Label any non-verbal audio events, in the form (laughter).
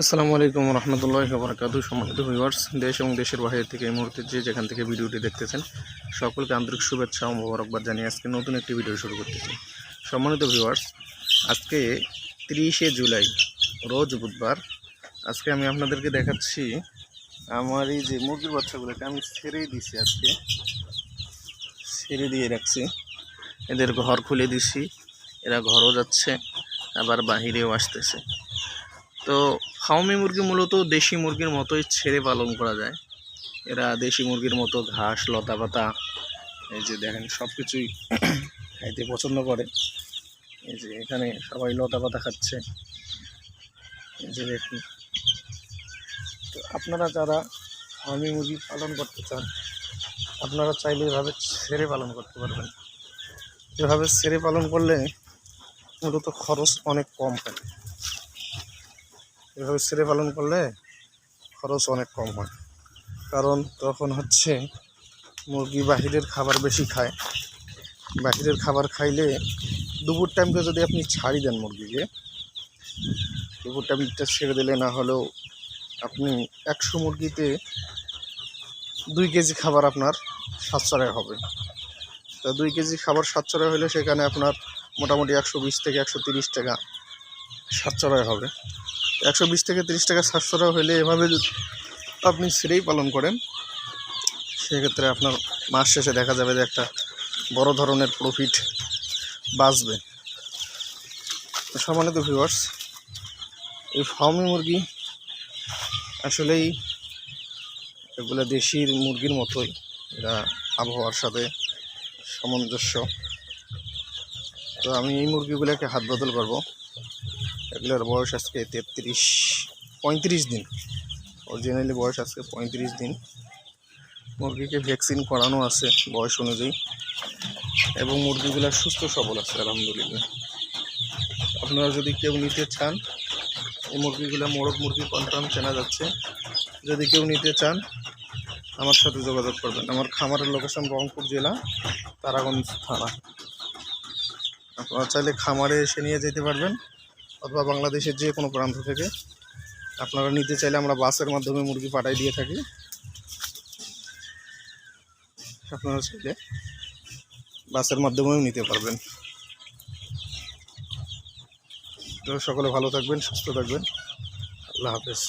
আসসালামু আলাইকুম রহমতুল্লাহ বরকাত সম্মানিত ভিউয়ার্স দেশ এবং দেশের বাইরে থেকে এই মুহূর্তে যে যেখান থেকে ভিডিওটি দেখতেছেন, সকলকে আন্তরিক শুভেচ্ছা ও মোবারকবাদ জানিয়ে আজকে নতুন একটি ভিডিও শুরু করতেছি। সম্মানিত ভিউয়ার্স আজকে তিরিশে জুলাই, রোজ বুধবার, আজকে আমি আপনাদেরকে দেখাচ্ছি আমার এই যে মুরগির বাচ্চাগুলোকে আমি ছেড়ে দিছি আজকে। ছেড়ে দিয়ে রাখছি। এদের ঘর খুলে দিছি, এরা ঘরও যাচ্ছে, আবার বাহিরেও আসতেছে। তো ফাউমি মুরগি মূলত দেশি মুরগির মতোই ছেড়ে পালন করা যায়। এরা দেশি মুরগির মতো ঘাস, লতা পাতা, এই যে দেখেন সব কিছুই (clears throat) খাইতে পছন্দ করে। এই যে এখানে সবাই লতা পাতা খাচ্ছে। এই যে দেখুন। তো আপনারা যারা ফার্মি মুরগি পালন করতে চান, আপনারা চাইলে এভাবে ছেড়ে পালন করতে পারবেন। এভাবে ছেড়ে পালন করলে মূলত খরচ অনেক কম হয়। এভাবে ছেড়ে পালন করলে খরচ অনেক কম হয়। কারণ তখন হচ্ছে মুরগি বাহিরের খাবার বেশি খায়। বাহিরের খাবার খাইলে দুপুর টাইমটা যদি আপনি ছাড়ি দেন মুরগিকে, দুপুর টাইমটা ছেড়ে দিলে না হলেও আপনি একশো মুরগিতে দুই কেজি খাবার আপনার সাতশোয় হবে। তা দুই কেজি খাবার সাতশোয় হলে সেখানে আপনার মোটামুটি একশো বিশ থেকে একশো তিরিশ টাকা সাতশোয় হবে। একশো বিশ থেকে তিরিশ টাকা সাতশো টাকা হলে এভাবে আপনি ছেড়েই পালন করেন, সেক্ষেত্রে আপনার মাস শেষে দেখা যাবে যে একটা বড় ধরনের প্রফিট বাঁচবে। সম্মানিত ভিউয়ার্স এই ফার্মি মুরগি আসলেই এগুলো দেশির মুরগির মতোই। এরা আবহাওয়ার সাথে সামঞ্জস্য। তো আমি এই মুরগিগুলোকে হাত বদল করব। এগুলোর বয়স আজকে তেত্রিশ, পঁয়ত্রিশ দিন। অরিজিনালি বয়স আজকে পঁয়ত্রিশ দিন। মুরগিকে ভ্যাকসিন করানো আছে বয়স অনুযায়ী। এবং মুরগিগুলো সুস্থ, সবল আছে, আলহামদুলিল্লাহ। আপনারা যদি কেউ নিতে চান, এই মুরগিগুলো মোরগ মুরগি কনফার্ম চেনা যাচ্ছে। যদি কেউ নিতে চান, আমার সাথে যোগাযোগ করবেন। আমার খামারের লোকেশন রংপুর জেলা, তারাগঞ্জ থানা। আপনারা চাইলে খামারে এসে নিয়ে যেতে পারবেন। অথবা বাংলাদেশের যে কোনো প্রান্ত থেকে আপনারা নিতে চাইলে আমরা বাসের মাধ্যমে মুরগি পাঠাই দিয়ে থাকি। আপনারা চাইলে বাসের মাধ্যমেও নিতে পারবেন। সকলে ভালো থাকবেন, সুস্থ থাকবেন। আল্লাহ হাফেজ।